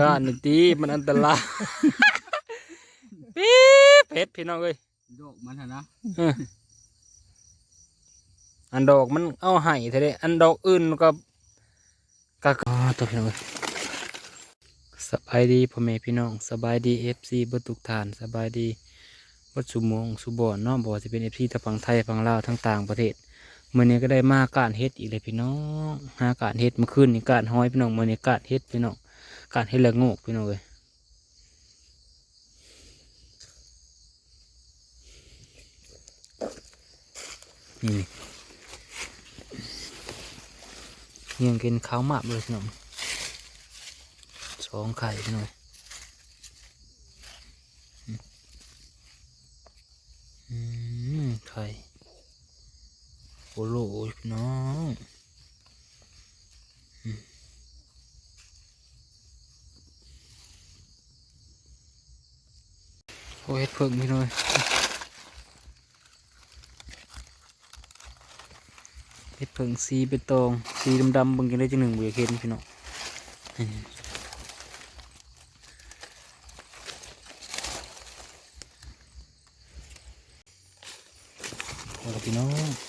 ก้านนี่ตีมันอันตรายปี๊บเผ็ดพี่น้องเอ้ยโดกมันหั่นนะเอออันดอกมันเอาให้เท่าเด้อันดอกอื่นก็ก็ก็ตัวพี่น้องเอ้ยสบายดีพ่อแม่พี่น้องสบายดีเอฟซีบัตุกฐานสบายดีบัดสุโมงสุบอนเนาะบอกว่าจะเป็นเอฟซีทั้งฝั่งไทยฝั่งลาวทั้งต่างประเทศ มื่อนี้ก็ได้มาการเฮ็ดอีกเลยพี่น้องหาการเฮ็ดมื่อคืนนี่การห้อยพี่น้องมื่อนี้การเฮ็ดพี่น้องการเฮ็ดละงกพี่น้องเลยนี่ยังกินข้าวหมากเลยพี่น้องสองไข่พี่น้องอืมไข่ โอ้โหพี่น้องอืมโอ้เฮ็ดเพิ่งพี่น้องเฮ็ดเพิ่งสีเป็นตองสีดำๆบางกันได้จังหนึ่งเบียเห็นพี่น้องอืมโอ้พี่น้อง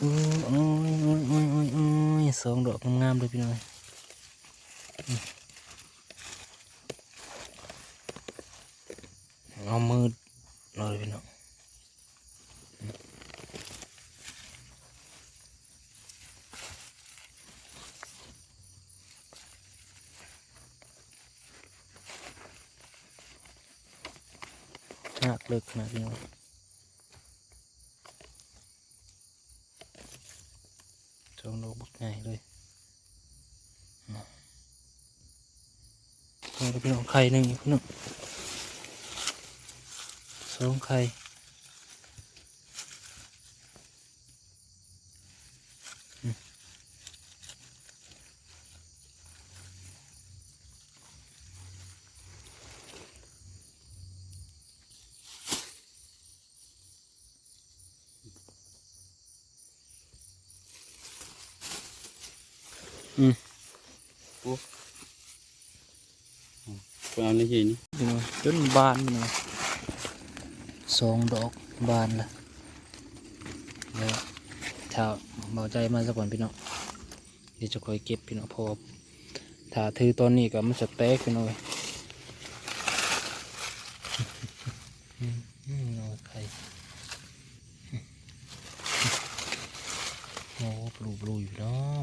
อ้ยโอ้ยโอ้ยโอ้ยโอ้ยโอ้ยสองดอกงามๆเลยพี่น้องอืมเอามือเลยพี่น้องหักเลิกขนาดนี้วะจอ ง่ายเลยมาเอาไปพี่น้องไข่หนึ่งพี่น้องสองไข่ อืมไปเอาในที่นี้พี่น้องจนบานพี่น้องสองดอกบานละแล้วถ้าเบาใจมาสักวันพี่น้องเดี๋ยวจะคอยเก็บพี่น้องเพอถ้าถือตอนนี้ก็มันจะแตกพี่น้องเว้ยอืมอืมเอาไข่โอ้ปลูปลูอยู่เนาะ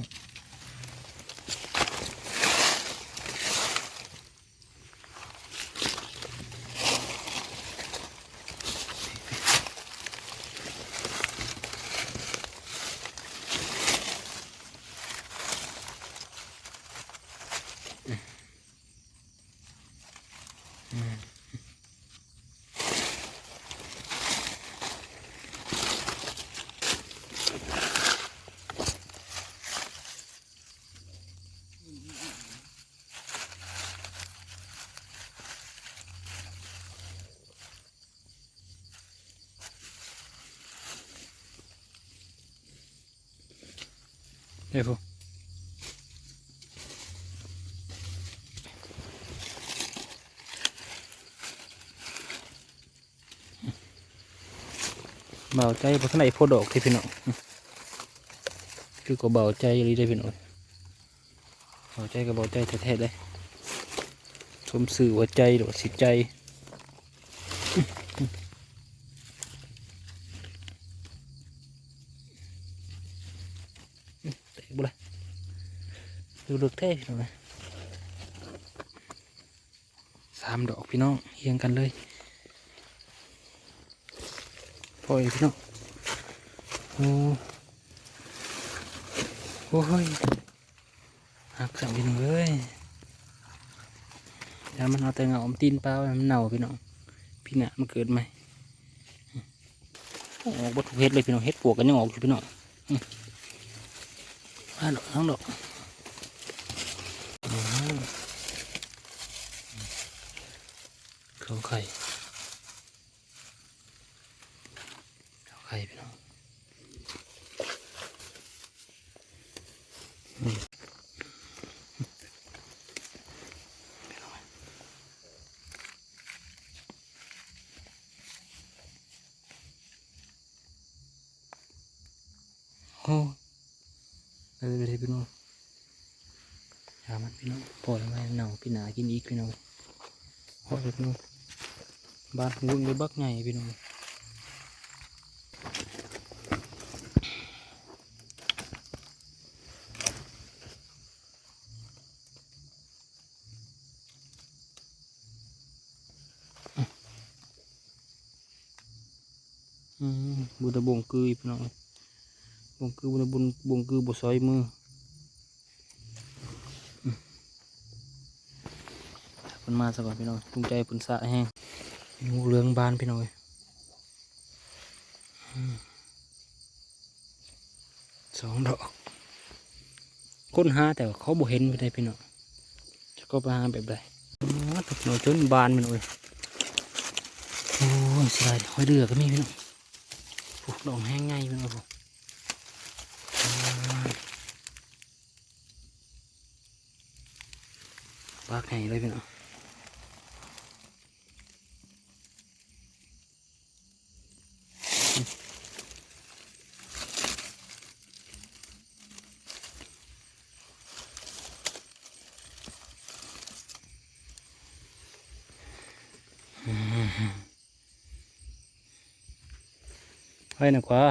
เฮ้ยวเบาใจเพราะข้างในโพดดอกที่พี่น้องคือก็เบาใจเลยได้พี่น้องเบาใจกับเบาใจแท้ๆเลยสมสื่อหัวใจหรือว่าสิใจแตกบุเลย ดูเลือกเท่พี่น้องเลยสามดอกพี่น้องเรียงกันเลยปล่อยพี่น้องโอ้โอ้ยหักสั่งพี่น้องเลยถ้ามันเอาแต่เงาอมตีนเปล่าให้มันเน่าพี่น้องพี่หนามันเกิดไหมออกบดเฮ็ดเลยพี่น้องเฮ็ดปวกกันยังออกอยู่พี่น้องห้าดอกทั้งดอกอืมเขาไข่เขาไข่พี่น้องนี่ ยามันพี่น้องปล่อยไว้เน่าพี่หนากินอีกพี่น้องหอยพี่น้อง บ้านของลุงเลยบักไงพี่น้องอืมบุตรบงกือพี่น้องบงกือบุตรบุญบงกือบซอยมือเพิ่นมาสก่อนพี่น้องภูมิใจเพิ่นสะแห้ง งูเหลืองบานพี่น้อยสองดอกค้นหาแต่ว่าเขาบ่เห็นไปได้พี่น้องจะก็ไปหาแบบใดอ๋อตกหน่อยจนบานพี่น้อยโอ้ยสียดายหอยเดือก็มีพี่น้องผูกดอกแห้งง่ายพี่น้องผูกปากแห้งเลยพี่น้อง ไปหนักกว่า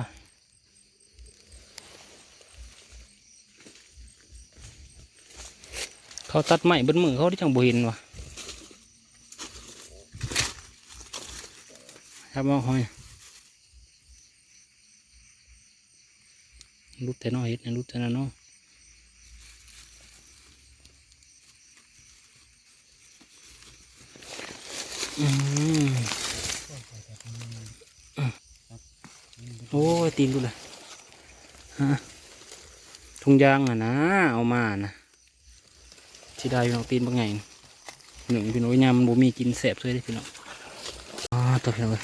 เขาตัดไม้บนมือเขาที่จังบุหินวะครับมาหอยรูปแต่น้อยเห็ดนะรูปแต่น้อยเนาะอืม โอ้ย ตีนดูเลยฮะทุงยางอะนะ เอามานะที่ได้พี่น้องตีนบางไงหนึ่งพี่น้องยามมันบ่มีกินแสบเลยเด้อพี่น้องอ๋อตัวพี่น้องเอ้ย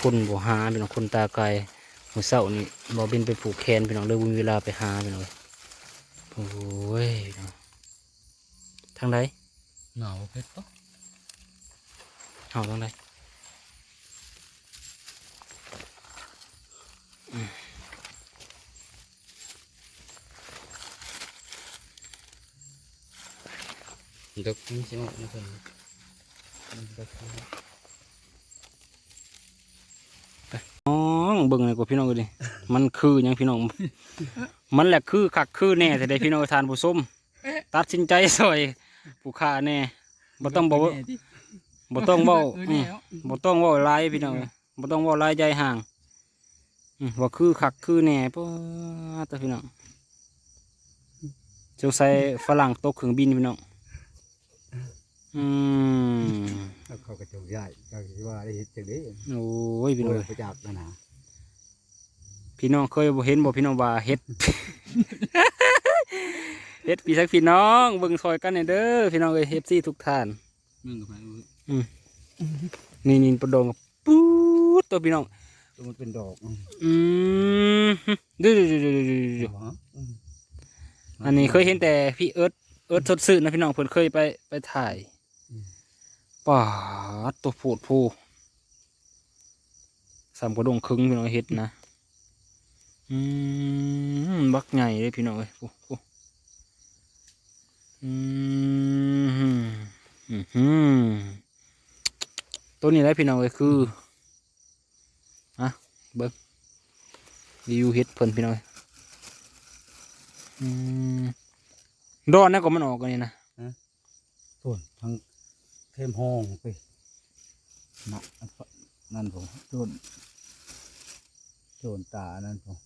คนบ่หาพี่น้องคนตาไกลหัวเสานี่บ่บินไปผูกแขนพี่น้องเลยบ่มีเวลาไปหาพี่น้องเอ้ยโอ้ยพี่น้องทางใดหนาวเพชรปะเอาทางใด ดอกนี่ใช่ไหมนะเพื่อนดอกอ๋อเบิ่งเลยกว่าพี่น้องเลยมันคือหยังพี่น้อง มันแหละคือคักคือแน่แต่ได้พี่น้องทานผู้ส้มตัดสินใจซอยผู้ค้าแน่บ่ต้องบอกว่าบ่ต้องเว้าอืมบ่ต้องเว้าหลายพี่น้องเอ้ยบ่ต้องเว้าหลายใจห่างอืมว่าคือคักคือแน่ปะตะพี่น้องสงสัยฝรั่งตกเครื่องบินพี่น้อง อืมแล้วเขาก็จงใหญ่ก็คิดว่าได้เห็นจังนี้โอ้ยพี่น้องเอ้ยไปจากนั่นนะพี่น้องเคยบ่เห็นบ่พี่น้องว่าเฮ็ดเฮ็ดพี่สักพี่น้องเบิ่งซอยกันหน่อยเด้อพี่น้องเอ้ยเฮ็ดซี่ทุกท่านมึงกับไปนี่นี่ประดงปู๊ดตัวพี่น้องตัวมันเป็นดอกอืมอืมดูดูดูดูดูดูดูฮะอืมอันนี้เคยเห็นแต่พี่เอิร์ธเอิร์ธสดซื่อนะพี่น้องเพิ่นเคยไปไปถ่าย ป่าตัวโพดผู้สามกระดงครึ่งพี่น้องเฮ็ดนะอืมบักใหญ่เลยพี่น้องเอ้ยผู้ผู้อืมอืมอืมตัวนี้แหละพี่น้องเอ้ยคืออะเบิ้งรีวิวเฮ็ดเพิ่นพี่น้องเอ้ยอืมดอนนะก็มันออกกันนี่นะ เข้มห้องไปนะนั่นผมโจนโจนตานั่นผม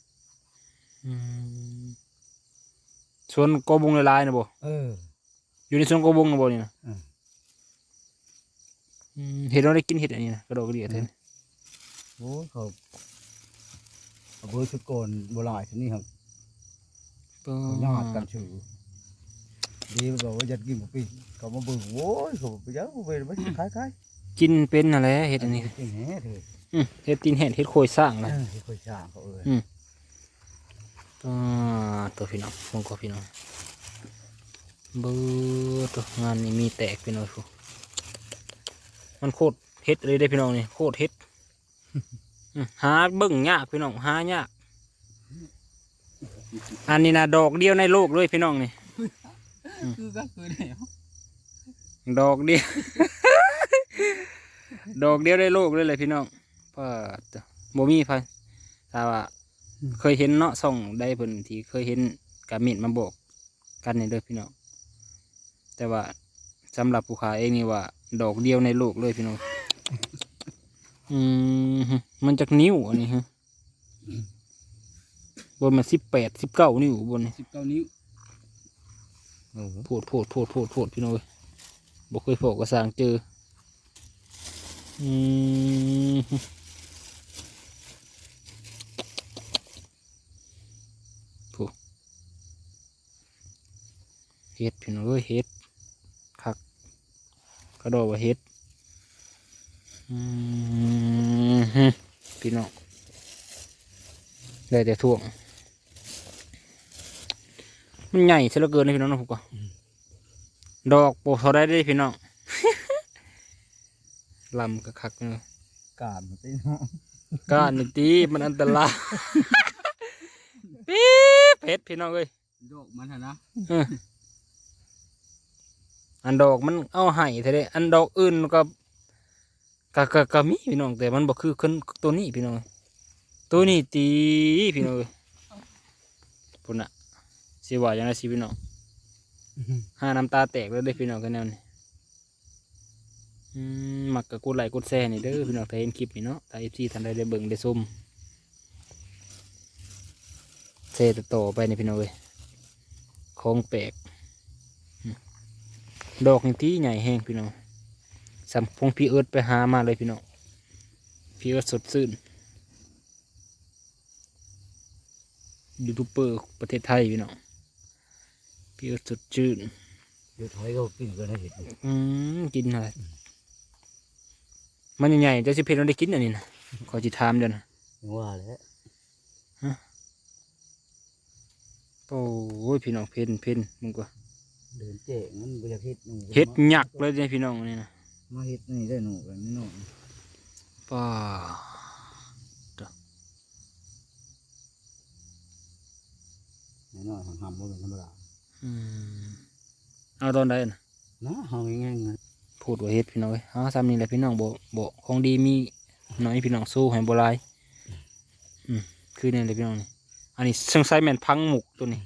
อืมสวนโกบุงลายๆนะบ่เออ อยู่ในสวนโกบุงนะบ่นี่นะอืมอืมเห็ดเราได้กินเห็ดอันนี้นะกระโดดกระเดียดเลยโอ้ยเขาเอาเบอร์ชุดก่อนโบราณที่นี่ครับเขาญาติกันชื่อดีมันบอกว่าจะกินหมูปิ้ งเขามาเบิ่งโอ้ยเขาไปเยอะไปไม่คล้ายคล้ายกินเป็นอะไรเห็ดอันนี้จริงแฮ่เถอะอืมเห็ดตีนเห็ดเห็ดโคยสร้างเอนะอที่เคยจ้างเขาเอออ่าตัวพี่น้องพงก็พี่น้องเบื่อตัวงานนี้มีแตกพี่น้องฟูมันโคตรเห็ดเลยได้อพี่น้องนี่โคตรเห็ดอืมหาเบิ่งยากพี่น้องหายากอันนี้นะดอกเดียวในโลกเลยพี่น้องนี่คือก็คือแล้ว ดอกเดียว ดอกเดียวในโลกเลยเลยพี่น้องป้าดบ่มีไฟแต่ว่าเคยเห็นเนาะส่องได้เพิ่นที่เคยเห็นกามิดมาบอกกันนี่เด้อพี่น้องแต่ว่าสำหรับผู้ขายเองนี่ว่า ดอกเดียวในโลกเลยพี่น้องอืมฮึมันจากนิ้วอันนี้ฮะบนมันสิบแปดสิบเก้านิ้วบนนี่สิบเก้านิ้วโอ้โหโพดโพดโพดโพดโพดพี่น้องเอ้ย บอกเคยพอกกระสร้างเจออืมฮึโพูเฮ็ดพี่น้องเอ้ยเฮ็ดคักกระโดดว่าเฮ็ดอืมฮึพี่น้องได้แต่ท่วง มันใหญ่ซะเหลือเกินเลยพี่น้องนะผมก็ ดอกโปกเท่าได้ได้พี่น้อง ลำก็คักเลยการมันตีเนาะก้านนี่ตีมันอันตรายปี๊บเพชรพี่น้องเอ้ยดอกมันหะนะเอออันดอกมันเอาไห้เท่าไดอันดอกอื่นก็ก็ก็ก็มีพี่น้องแต่มันบ่คือคนตัวนี้พี่น้องเอ้ยตัวนี้ตีพี่น้องเอ้ยพุ่นน่ะสิว่าอย่างไรสิพี่น้อง ห้าน้ำตาแตกแล้วได้พี่น้องกันแนวนี้อืมมักกับกดไลกดแชร์นี่เด้อพี่น้องถ้าเห็นคลิปนี่เนาะถ้าเอฟซีท่านใดได้เบิ่งได้ส้มแชร์ต่อๆไปนี่พี่น้องเว้ยของแปลกดอกนี่ที่ใหญ่แห้งพี่น้องสำพงพี่เอิร์ดไปหามาเลยพี่น้องพี่เอิร์ดสดชื่นยูทูบเบอร์ประเทศไทยพี่น้อง พี่เอิร์ดสดชื่นเดี๋ยวถอยเขากินกันนะเห็ดอืมกินอะไรมันใหญ่ๆเจะสิเพชรเราได้กินอันนี้นะขอจิถามเดี๋ยวนะว่าแล้วโอ้ยพี่น้องเพนเพนมึงก็เดินเจ๊มันบ่อยากเฮ็ดหนูเฮ็ดหยักเลยเนี่ยพี่น้องนี่นะมาเฮ็ดนี่ได้หนูกันนี่หนูป้าแน่นอนหำบ่เป็นธรรมดาอืม เอาตอนใดนะนะเฮาง่ายๆนะพูดว่าเฮ็ดพี่น้องเอ้ยเอาซ้ำนี่แหละพี่น้องบ่บ่ของดีมีน้อยพี่น้องสู้ให้บ่หลายอืมคือนี่แหละพี่น้องนี่อันนี้สงสัยแม่นพังหมุกตัวนี้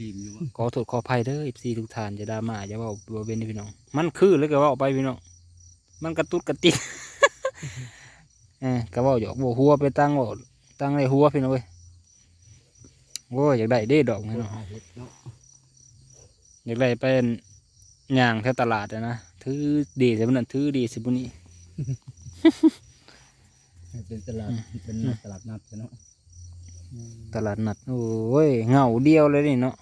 ริมๆอยู่วะขอโทษขออภัยเด้อ FC ทุกท่านจะดราม่าจะเว่าบ่เป็นเด้อพี่น้อง มันคือแล้วก็เว่าไปพี่น้อง มันกระตุดกระติกเออก็เว่าหยอกบ่หัวไปตั้งเว่าตั้งในหัวพี่น้องเว้ย โอ้ยอยากได้เด้ดอกนี่เนาะเฮ็ดเนาะอยากได้เป็นย่างแถวตลาดอะนะถือดีสิบุนั่นถือดีสิบุนี่เป็นตลาดเป็นตลาดนัดเนาะตลาดนัดโอ้ยเหงาเดียวเลยนี่เนาะ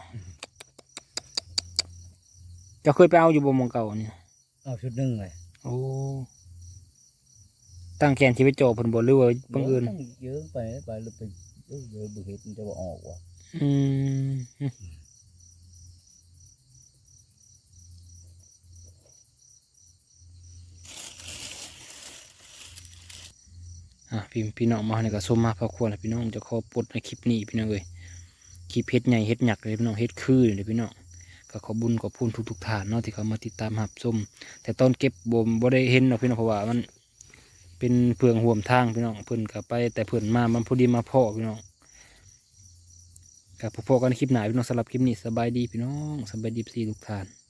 เจะเคยไปเอาอยู่บ่หมองเก่านี่เอาชุดหนึงเลยโอ้ตั้งแขนชีวิตโจเพิ่นบ่หรือว่าบังเอิญเยอะไปไปแล้วไปเออเดี๋ยวบ่เฮ็ดมันจะบ่ออกว่ะ อืมอะพี่พี่น้องมาเนี่ยก็ส้มมาพอควรพี่น้องจะขอปลดในคลิปนี้พี่น้องเลยคลิปเฮ็ดใหญ่เฮ็ดหยักเลยพี่น้องเฮ็ดคือเลยพี่น้องก็ขอบุญขอบคุณทุกทุกๆท่านเนาะที่เขามาติดตามหับส้มแต่ตอนเก็บบ่มบ่ได้เห็นเนาะพี่น้องเพราะว่ามันเป็นเพื่องห่วมทางพี่น้องเพิ่นก็ไปแต่เพิ่นมามันพอดีมาพ่อพี่น้อง กับพบกันในคลิปหน้าพี่น้องสำหรับคลิปนี้สบายดีพี่น้องสบายดีพี่ทุกท่าน